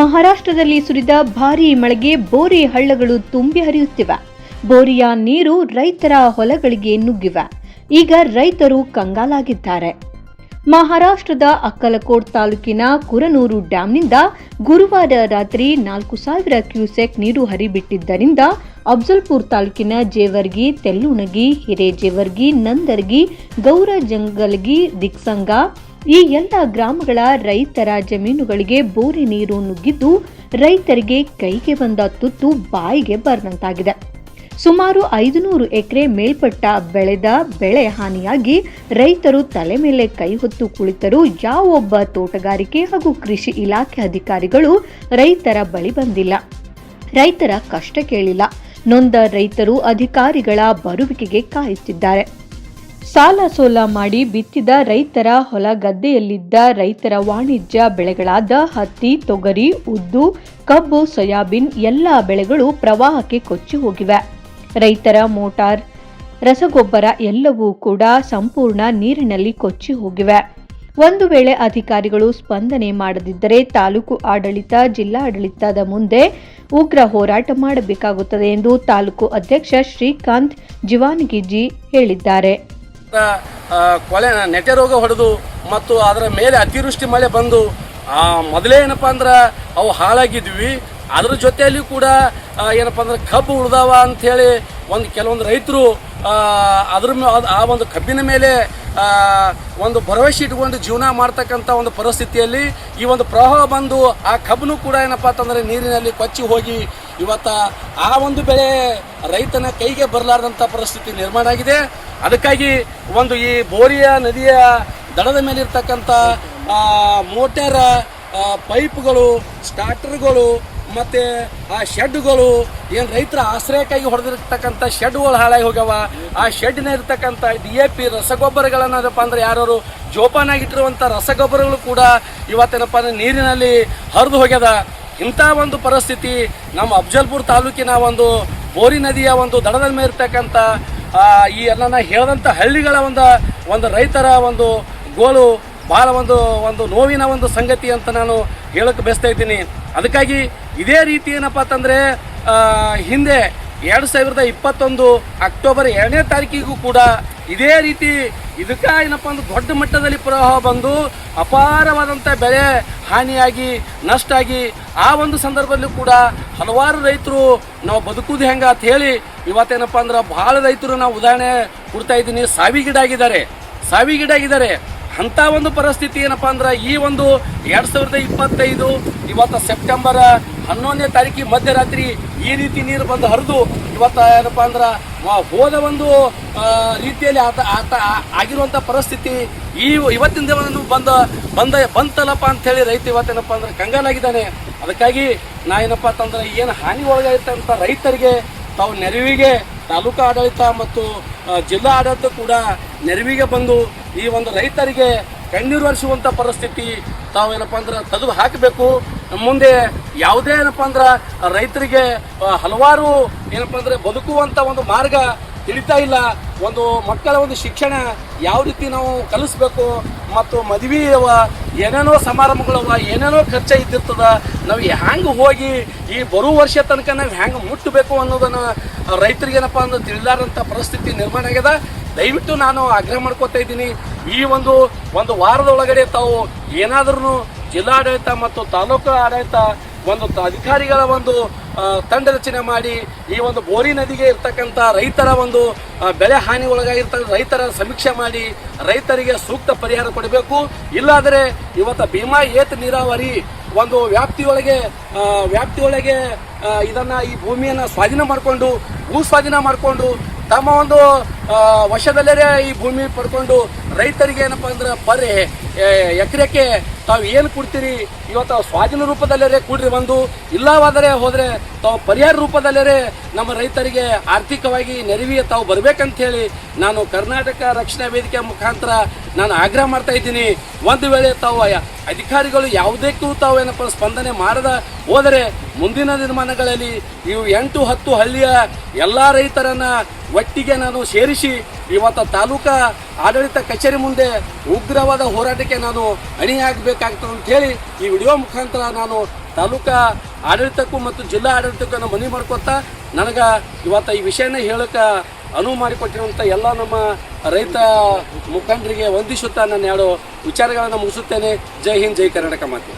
ಮಹಾರಾಷ್ಟ್ರದಲ್ಲಿ ಸುರಿದ ಭಾರೀ ಮಳೆಗೆ ಬೋರಿ ಹಳ್ಳಗಳು ತುಂಬಿ ಹರಿಯುತ್ತಿವೆ. ಬೋರಿಯ ನೀರು ರೈತರ ಹೊಲಗಳಿಗೆ ನುಗ್ಗಿವೆ. ಈಗ ರೈತರು ಕಂಗಾಲಾಗಿದ್ದಾರೆ. ಮಹಾರಾಷ್ಟ್ರದ ಅಕ್ಕಲಕೋಟ್ ತಾಲೂಕಿನ ಕುರನೂರು ಡ್ಯಾಂನಿಂದ ಗುರುವಾರ ರಾತ್ರಿ ನಾಲ್ಕು ಸಾವಿರ ಕ್ಯೂಸೆಕ್ ನೀರು ಹರಿಬಿಟ್ಟಿದ್ದರಿಂದ ಅಫ್ಜಲ್ಪುರ್ ತಾಲೂಕಿನ ಜೇವರ್ಗಿ, ತೆಲ್ಲುಣಗಿ, ಹಿರೇಜೇವರ್ಗಿ, ನಂದರ್ಗಿ ಗೌರ ಜಂಗಲ್ಗಿ ದಿಕ್ಸಂಗ ಈ ಎಲ್ಲ ಗ್ರಾಮಗಳ ರೈತರ ಜಮೀನುಗಳಿಗೆ ಬೋರೆ ನೀರು ನುಗ್ಗಿದ್ದು ರೈತರಿಗೆ ಕೈಗೆ ಬಂದ ತುತ್ತು ಬಾಯಿಗೆ ಬರದಂತಾಗಿದೆ. ಸುಮಾರು ಐದುನೂರು ಎಕರೆ ಮೇಲ್ಪಟ್ಟ ಬೆಳೆದ ಬೆಳೆ ಹಾನಿಯಾಗಿ ರೈತರು ತಲೆ ಮೇಲೆ ಕೈ ಹೊತ್ತು ಕುಳಿತರೂ ಯಾವೊಬ್ಬ ತೋಟಗಾರಿಕೆ ಹಾಗೂ ಕೃಷಿ ಇಲಾಖೆ ಅಧಿಕಾರಿಗಳು ರೈತರ ಬಳಿ ಬಂದಿಲ್ಲ. ರೈತರ ಕಷ್ಟ ಕೇಳಿಲ್ಲ. ನೊಂದ ರೈತರು ಅಧಿಕಾರಿಗಳ ಬರುವಿಕೆಗೆ ಕಾಯುತ್ತಿದ್ದಾರೆ. ಸಾಲ ಸೋಲ ಮಾಡಿ ಬಿತ್ತಿದ ರೈತರ ಹೊಲ ಗದ್ದೆಯಲ್ಲಿದ್ದ ರೈತರ ವಾಣಿಜ್ಯ, ಬೆಳೆಗಳಾದ ಹತ್ತಿ, ತೊಗರಿ, ಉದ್ದು, ಕಬ್ಬು, ಸೋಯಾಬೀನ್ ಎಲ್ಲ ಬೆಳೆಗಳು ಪ್ರವಾಹಕ್ಕೆ ಕೊಚ್ಚಿ ಹೋಗಿವೆ. ರೈತರ ಮೋಟಾರ್, ರಸಗೊಬ್ಬರ ಎಲ್ಲವೂ ಕೂಡ ಸಂಪೂರ್ಣ ನೀರಿನಲ್ಲಿ ಕೊಚ್ಚಿ ಹೋಗಿವೆ. ಒಂದು ವೇಳೆ ಅಧಿಕಾರಿಗಳು ಸ್ಪಂದನೆ ಮಾಡದಿದ್ದರೆ ತಾಲೂಕು ಆಡಳಿತ, ಜಿಲ್ಲಾಡಳಿತದ ಮುಂದೆ ಉಗ್ರ ಹೋರಾಟ ಮಾಡಬೇಕಾಗುತ್ತದೆ ಎಂದು ತಾಲೂಕು ಅಧ್ಯಕ್ಷ ಶ್ರೀಕಾಂತ್ ಜಿವಾನಗಿಜಿ ಹೇಳಿದ್ದಾರೆ. ಆ, ಕೊಳೆ ನೆಟೆ ರೋಗ ಹೊಡೆದು ಮತ್ತು ಅದರ ಮೇಲೆ ಅತಿವೃಷ್ಟಿ ಮಳೆ ಬಂದು ಮೊದಲೇ ಏನಪ್ಪ ಅಂದ್ರೆ ಅವು ಹಾಳಾಗಿದ್ವಿ. ಅದ್ರ ಜೊತೆಯಲ್ಲಿ ಕೂಡ ಏನಪ್ಪ ಅಂದ್ರೆ ಕಬ್ಬು ಉಳ್ದಾವ ಅಂಥೇಳಿ ಒಂದು ಕೆಲವೊಂದು ರೈತರು ಅದ್ರ ಆ ಒಂದು ಕಬ್ಬಿನ ಮೇಲೆ ಒಂದು ಭರವಸೆ ಇಟ್ಕೊಂಡು ಜೀವನ ಮಾಡ್ತಕ್ಕಂಥ ಒಂದು ಪರಿಸ್ಥಿತಿಯಲ್ಲಿ ಈ ಒಂದು ಪ್ರವಾಹ ಬಂದು ಆ ಕಬ್ಬನು ಕೂಡ ಏನಪ್ಪ ಅಂತಂದ್ರೆ ನೀರಿನಲ್ಲಿ ಕೊಚ್ಚಿ ಹೋಗಿ ಇವತ್ತ ಆ ಒಂದು ಬೆಳೆ ರೈತನ ಕೈಗೆ ಬರಲಾರ್ದಂಥ ಪರಿಸ್ಥಿತಿ ನಿರ್ಮಾಣ ಆಗಿದೆ. ಅದಕ್ಕಾಗಿ ಒಂದು ಈ ಬೋರಿಯ ನದಿಯ ದಡದ ಮೇಲೆ ಇರ್ತಕ್ಕಂಥ ಮೋಟ್ಯಾರ ಪೈಪ್ಗಳು, ಸ್ಟಾರ್ಟರ್ಗಳು ಮತ್ತು, ಆ, ಶೆಡ್ಗಳು, ಏನು ರೈತರ ಆಶ್ರಯಕ್ಕಾಗಿ ಹೊಡೆದಿರ್ತಕ್ಕಂಥ ಶೆಡ್ಗಳು ಹಾಳಾಗಿ ಹೋಗ್ಯಾವ. ಆ ಶೆಡ್ನ ಇರ್ತಕ್ಕಂಥ ಡಿ ಎ ಪಿ ರಸಗೊಬ್ಬರಗಳನ್ನಪ್ಪ ಅಂದ್ರೆ ಯಾರು ಜೋಪಾನಾಗಿಟ್ಟಿರುವಂಥ ರಸಗೊಬ್ಬರಗಳು ಕೂಡ ಇವತ್ತೇನಪ್ಪ ಅಂದ್ರೆ ನೀರಿನಲ್ಲಿ ಹರಿದು ಹೋಗ್ಯದ. ಇಂಥ ಒಂದು ಪರಿಸ್ಥಿತಿ ನಮ್ಮ ಅಫ್ಜಲ್ಪುರ್ ತಾಲೂಕಿನ ಒಂದು ಬೋರಿ ನದಿಯ ಒಂದು ದಡದ ಮೇಲೆ ಇರ್ತಕ್ಕಂಥ ಈ ಎಲ್ಲ ಹೇಳಿದಂಥ ಹಳ್ಳಿಗಳ ಒಂದು ಒಂದು ರೈತರ ಒಂದು ಗೋಲು ಭಾಳ ಒಂದು ಒಂದು ನೋವಿನ ಒಂದು ಸಂಗತಿ ಅಂತ ನಾನು ಹೇಳಕ್ಕೆ ಬಯಸ್ತಾ ಇದ್ದೀನಿ. ಅದಕ್ಕಾಗಿ ಇದೇ ರೀತಿ ಏನಪ್ಪ ಅಂತಂದರೆ ಹಿಂದೆ ಎರಡು ಸಾವಿರದ ಇಪ್ಪತ್ತೊಂದು ಅಕ್ಟೋಬರ್ ಎರಡನೇ ತಾರೀಕಿಗೂ ಕೂಡ ಇದೇ ರೀತಿ ಇದಕ್ಕೆ ಏನಪ್ಪ ಅಂದ್ರೆ ದೊಡ್ಡ ಮಟ್ಟದಲ್ಲಿ ಪ್ರವಾಹ ಬಂದು ಅಪಾರವಾದಂಥ ಬೆಳೆ ಹಾನಿಯಾಗಿ, ನಷ್ಟ ಆಗಿ ಆ ಒಂದು ಸಂದರ್ಭದಲ್ಲೂ ಕೂಡ ಹಲವಾರು ರೈತರು ನಾವು ಬದುಕುವುದು ಹೆಂಗ ಅಂತ ಹೇಳಿ ಇವತ್ತೇನಪ್ಪ ಅಂದ್ರೆ ಬಹಳ ರೈತರು ನಾವು ಉದಾಹರಣೆ ಕೊಡ್ತಾ ಇದ್ದೀನಿ. ಸಾವಿಗೀಡಾಗಿದ್ದಾರೆ ಸಾವಿಗೀಡಾಗಿದ್ದಾರೆ ಅಂಥ ಒಂದು ಪರಿಸ್ಥಿತಿ ಏನಪ್ಪ ಅಂದ್ರೆ ಈ ಒಂದು ಎರಡು ಸಾವಿರದ ಇಪ್ಪತ್ತೈದು, ಇವತ್ತು ಸೆಪ್ಟೆಂಬರ್ ಹನ್ನೊಂದನೇ ತಾರೀಕಿಗೆ ಮಧ್ಯರಾತ್ರಿ ಈ ರೀತಿ ನೀರು ಬಂದು ಹರಿದು ಇವತ್ತು ಏನಪ್ಪ ಅಂದ್ರೆ ಹೋದ ಒಂದು ರೀತಿಯಲ್ಲಿ ಆತ ಆತ ಆಗಿರುವಂಥ ಪರಿಸ್ಥಿತಿ ಈ ಇವತ್ತಿನ ದಿನ ಬಂದ ಬಂದ, ಬಂತಲ್ಲಪ್ಪ ಅಂಥೇಳಿ ರೈತ ಇವತ್ತೇನಪ್ಪ ಅಂದ್ರೆ ಕಂಗಾಲಾಗಿದ್ದಾನೆ. ಅದಕ್ಕಾಗಿ ನಾ ಏನಪ್ಪ ಅಂತಂದ್ರೆ ಏನು ಹಾನಿ ಒಳಗಾಗಿರ್ತಂಥ ರೈತರಿಗೆ ತಾವು ನೆರವಿಗೆ, ತಾಲೂಕಾ ಆಡಳಿತ ಮತ್ತು ಜಿಲ್ಲಾ ಆಡಳಿತ ಕೂಡ ನೆರವಿಗೆ ಬಂದು ಈ ಒಂದು ರೈತರಿಗೆ ಕಣ್ಣೀರು ಹರಿಸುವಂಥ ಪರಿಸ್ಥಿತಿ ತಾವೇನಪ್ಪ ಅಂದ್ರೆ ತೆಗೆದು ಹಾಕಬೇಕು. ಮುಂದೆ ಯಾವುದೇ ಏನಪ್ಪ ಅಂದ್ರೆ ರೈತರಿಗೆ ಹಲವಾರು ಏನಪ್ಪ ಅಂದ್ರೆ ಬದುಕುವಂಥ ಒಂದು ಮಾರ್ಗ ತಿಳಿತಾ ಇಲ್ಲ. ಒಂದು ಮಕ್ಕಳ ಒಂದು ಶಿಕ್ಷಣ ಯಾವ ರೀತಿ ನಾವು ಕಲಿಸ್ಬೇಕು ಮತ್ತು ಮದುವೆ ಅವ, ಏನೇನೋ ಸಮಾರಂಭಗಳವ ಏನೇನೋ ಖರ್ಚ ಇದ್ದಿರ್ತದ, ನಾವು ಹ್ಯಾಂಗೆ ಹೋಗಿ ಈ ಬರುವ ವರ್ಷ ತನಕ ನಾವು ಹ್ಯಾಂಗೆ ಮುಟ್ಟಬೇಕು ಅನ್ನೋದನ್ನು ರೈತರಿಗೆ ಏನಪ್ಪ ಅಂದ್ರೆ ತಿಳಿದಾರಂತ ಪರಿಸ್ಥಿತಿ ನಿರ್ಮಾಣ ಆಗ್ಯದ. ದಯವಿಟ್ಟು ನಾನು ಆಗ್ರಹ ಮಾಡ್ಕೋತಾ ಇದ್ದೀನಿ, ಈ ಒಂದು ಒಂದು ವಾರದೊಳಗಡೆ ತಾವು ಏನಾದ್ರೂ ಜಿಲ್ಲಾಡಳಿತ ಮತ್ತು ತಾಲೂಕು ಆಡಳಿತ ಒಂದು ಅಧಿಕಾರಿಗಳ ಒಂದು ತಂಡ ರಚನೆ ಮಾಡಿ ಈ ಒಂದು ಬೋರಿ ನದಿಗೆ ಇರ್ತಕ್ಕಂಥ ರೈತರ ಒಂದು ಬೆಳೆ ಹಾನಿ ಒಳಗಾಗಿರ್ತಕ್ಕಂಥ ರೈತರ ಸಮೀಕ್ಷೆ ಮಾಡಿ ರೈತರಿಗೆ ಸೂಕ್ತ ಪರಿಹಾರ ಕೊಡಬೇಕು. ಇಲ್ಲಾದರೆ ಇವತ್ತು ಭೀಮಾ ಏತ ನೀರಾವರಿ ಒಂದು ವ್ಯಾಪ್ತಿಯೊಳಗೆ ವ್ಯಾಪ್ತಿಯೊಳಗೆ ಇದನ್ನ ಈ ಭೂಮಿಯನ್ನು ಸ್ವಾಧೀನ ಮಾಡಿಕೊಂಡು ಭೂ ಸ್ವಾಧೀನ ಮಾಡಿಕೊಂಡು ತಮ್ಮ ಒಂದು ವಶದಲ್ಲೇ ಈ ಭೂಮಿ ಪಡ್ಕೊಂಡು ರೈತರಿಗೆ ಏನಪ್ಪ ಅಂದ್ರೆ ಬರ್ರಿ ಎಕರೆಕ್ಕೆ ತಾವು ಏನು ಕೊಡ್ತೀರಿ? ಇವತ್ತು ಸ್ವಾಧೀನ ರೂಪದಲ್ಲೇ ಕೂಡ್ರಿ ಬಂದು, ಇಲ್ಲವಾದರೆ ಹೋದರೆ ತಾವು ಪರಿಹಾರ ರೂಪದಲ್ಲೇ ನಮ್ಮ ರೈತರಿಗೆ ಆರ್ಥಿಕವಾಗಿ ನೆರವಿಗೆ ತಾವು ಬರ್ಬೇಕಂತ ಹೇಳಿ ನಾನು ಕರ್ನಾಟಕ ರಕ್ಷಣಾ ವೇದಿಕೆ ಮುಖಾಂತರ ನಾನು ಆಗ್ರಹ ಮಾಡ್ತಾ ಇದ್ದೀನಿ. ಒಂದು ವೇಳೆ ತಾವು ಅಧಿಕಾರಿಗಳು ಯಾವುದಕ್ಕೂ ತಾವು ಏನಪ್ಪ ಸ್ಪಂದನೆ ಮಾಡದ ಹೋದರೆ ಮುಂದಿನ ದಿನಮಾನಗಳಲ್ಲಿ ಇವು ಎಂಟು ಹತ್ತು ಹಳ್ಳಿಯ ಎಲ್ಲ ರೈತರನ್ನ ಒಟ್ಟಿಗೆ ನಾನು ಸೇರಿಸಿ ಇವತ್ತು ತಾಲೂಕಾ ಆಡಳಿತ ಕಚೇರಿ ಮುಂದೆ ಉಗ್ರವಾದ ಹೋರಾಟಕ್ಕೆ ನಾನು ಅಣಿಯಾಗಬೇಕಾಗ್ತದೆ ಅಂತ ಹೇಳಿ ಈ ವಿಡಿಯೋ ಮುಖಾಂತರ ನಾನು ತಾಲೂಕಾ ಆಡಳಿತಕ್ಕೂ ಮತ್ತು ಜಿಲ್ಲಾ ಆಡಳಿತಕ್ಕೂ ನಾನು ಮನವಿ ಮಾಡ್ಕೊತಾ ನನಗೆ ಇವತ್ತು ಈ ವಿಷಯನ ಹೇಳಕ್ಕೆ ಅನುವು ಮಾಡಿಕೊಟ್ಟಿರುವಂಥ ಎಲ್ಲ ನಮ್ಮ ರೈತ ಮುಖಂಡರಿಗೆ ವಂದಿಸುತ್ತಾ ನಾನು ಎರಡು ವಿಚಾರಗಳನ್ನು ಮುಗಿಸುತ್ತೇನೆ. ಜೈ ಹಿಂದ್, ಜೈ ಕರ್ನಾಟಕ ಮಾತೆ.